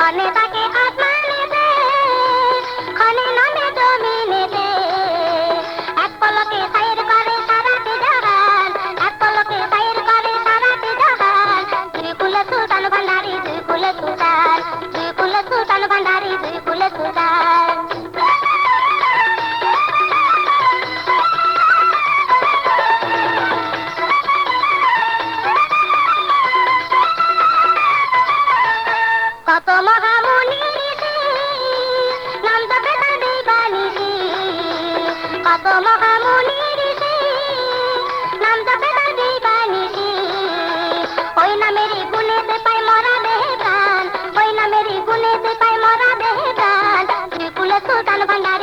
খনে তাকে আসমানে কত মহামুনি ঋষি নাম জপে তার দিবানিশি ওই নামের গুণেতে পাই মরা দেহ প্রাণ ওই নামের গুণেতে পাই মরা দেহ প্রাণ ত্রিকুল সুলতান ভান্ডার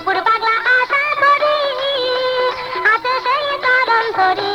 অপুর পাগলা আশা করি হাতে সেই তরণ করি